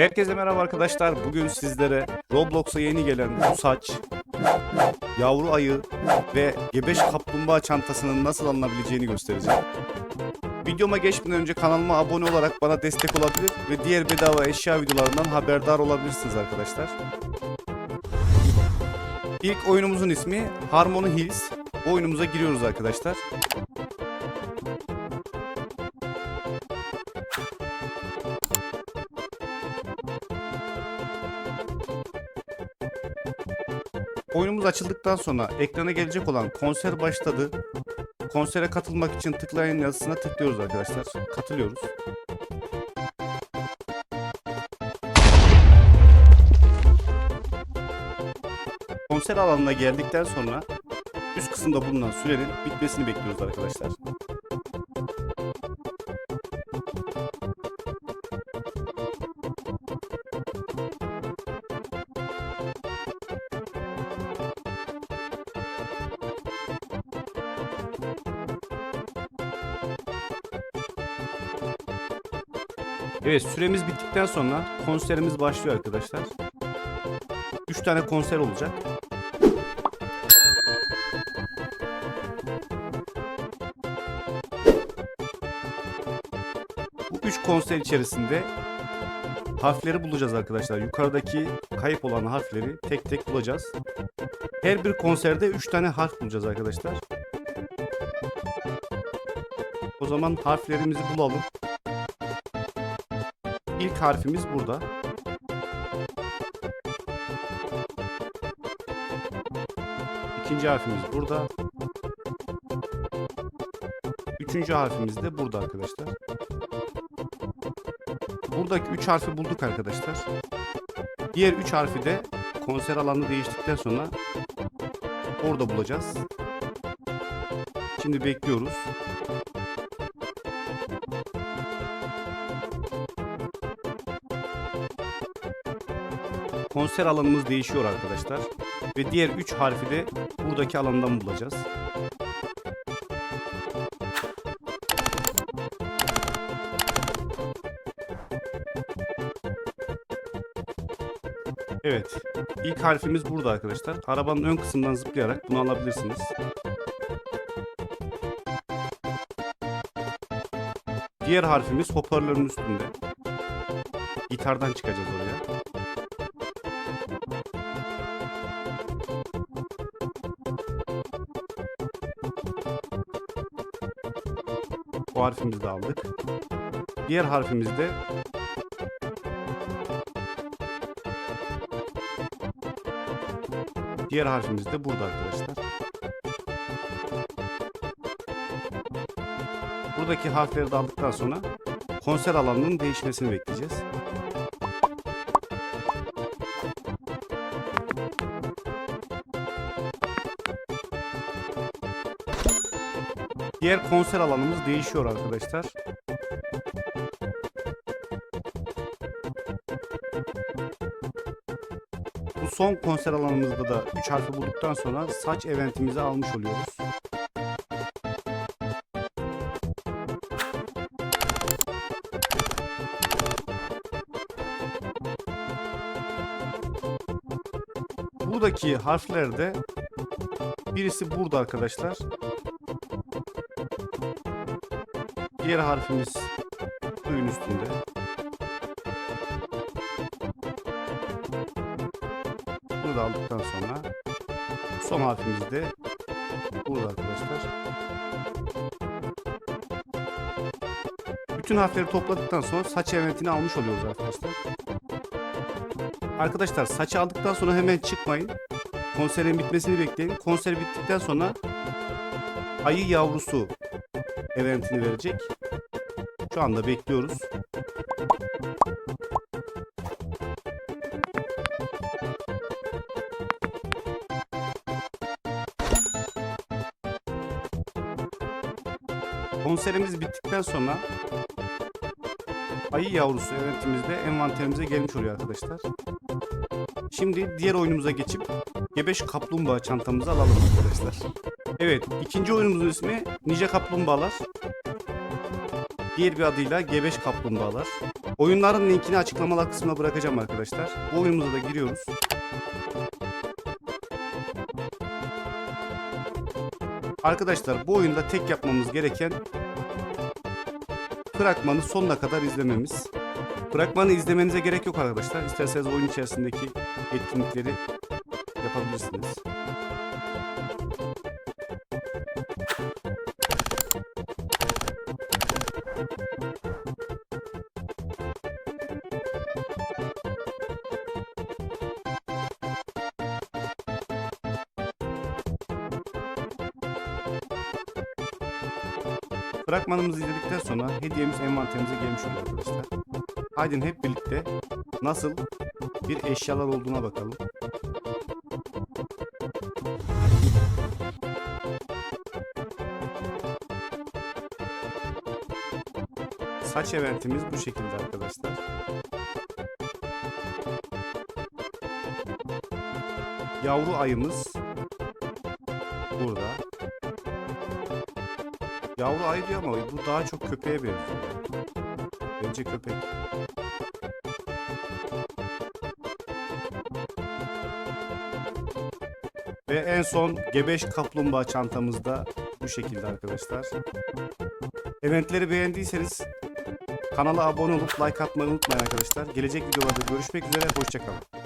Herkese merhaba arkadaşlar. Bugün sizlere Roblox'a yeni gelen saç, yavru ayı ve gebeş kaplumbağa çantasının nasıl alınabileceğini göstereceğim. Videoma geçmeden önce kanalıma abone olarak bana destek olabilir ve diğer bedava eşya videolarından haberdar olabilirsiniz arkadaşlar. İlk oyunumuzun ismi Harmony Hills. Bu oyunumuza giriyoruz arkadaşlar. Oyunumuz açıldıktan sonra ekrana gelecek olan konser başladı. Konsere katılmak için tıklayın yazısına tıklıyoruz arkadaşlar. Katılıyoruz. Konser alanına geldikten sonra üst kısımda bulunan sürenin bitmesini bekliyoruz arkadaşlar. Evet süremiz bittikten sonra konserimiz başlıyor arkadaşlar. 3 tane konser olacak. Bu 3 konser içerisinde harfleri bulacağız arkadaşlar. Yukarıdaki kayıp olan harfleri tek tek bulacağız. Her bir konserde 3 tane harf bulacağız arkadaşlar. O zaman harflerimizi bulalım. İlk harfimiz burada. İkinci harfimiz burada. Üçüncü harfimiz de burada arkadaşlar. Buradaki üç harfi bulduk arkadaşlar. Diğer üç harfi de konser alanı değiştikten sonra orada bulacağız. Şimdi bekliyoruz. Konser alanımız değişiyor arkadaşlar. Ve diğer 3 harfi de buradaki alandan bulacağız. Evet. ilk harfimiz burada arkadaşlar. Arabanın ön kısmından zıplayarak bunu alabilirsiniz. Diğer harfimiz hoparlörün üstünde. Gitardan çıkacağız oraya. Harfimizi de aldık. Diğer harfimiz de Diğer harfimiz de burada arkadaşlar. Buradaki harfleri de aldıktan sonra konser alanının değişmesini bekleyeceğiz. Diğer konser alanımız değişiyor arkadaşlar. Bu son konser alanımızda da 3 harfi bulduktan sonra saç eventimizi almış oluyoruz. Buradaki harflerde birisi burada arkadaşlar. Diğer harfimiz suyun üstünde. Bunu da aldıktan sonra son harfimiz de burada arkadaşlar. Bütün harfleri topladıktan sonra saç eventini almış oluyoruz arkadaşlar. Arkadaşlar saçı aldıktan sonra hemen çıkmayın. Konserin bitmesini bekleyin. Konser bittikten sonra ayı yavrusu eventini verecek. Şu anda bekliyoruz. Konserimiz bittikten sonra ayı yavrusu eventimizde envanterimize gelmiş oluyor arkadaşlar. Şimdi diğer oyunumuza geçip gebeş kaplumbağa çantamızı alalım arkadaşlar. Evet, ikinci oyunumuzun ismi Ninja Kaplumbağalar. Diğer bir adıyla G5 Kaplumbağalar. Oyunların linkini açıklamalar kısmına bırakacağım arkadaşlar. Bu oyunumuza da giriyoruz. Arkadaşlar bu oyunda tek yapmamız gereken fragmanı sonuna kadar izlememiz. Fragmanı izlemenize gerek yok arkadaşlar. İsterseniz oyun içerisindeki etkinlikleri yapabilirsiniz. Fragmanımızı izledikten sonra hediyemiz envanterimize gelmiş oluyor arkadaşlar. Haydi hep birlikte nasıl bir eşyalar olduğuna bakalım. Saç eventimiz bu şekilde arkadaşlar. Yavru ayımız burada. Yavru ayı ama bu daha çok köpeğe benziyor. Bence köpek. Ve en son gebeş kaplumbağa çantamızda bu şekilde arkadaşlar. Eventleri beğendiyseniz kanala abone olup like atmayı unutmayın arkadaşlar. Gelecek videolarda görüşmek üzere. Hoşçakalın.